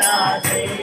राधे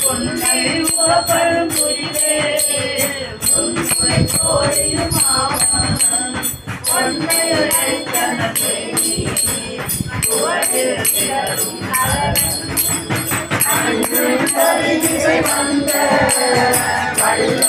பொன்னை உவப்பரும் புரிவே பொன்முறை கோடியும் ஆவான் பொன்னையுரை தனக்கு புகழில் திகழும் நலன் கையடி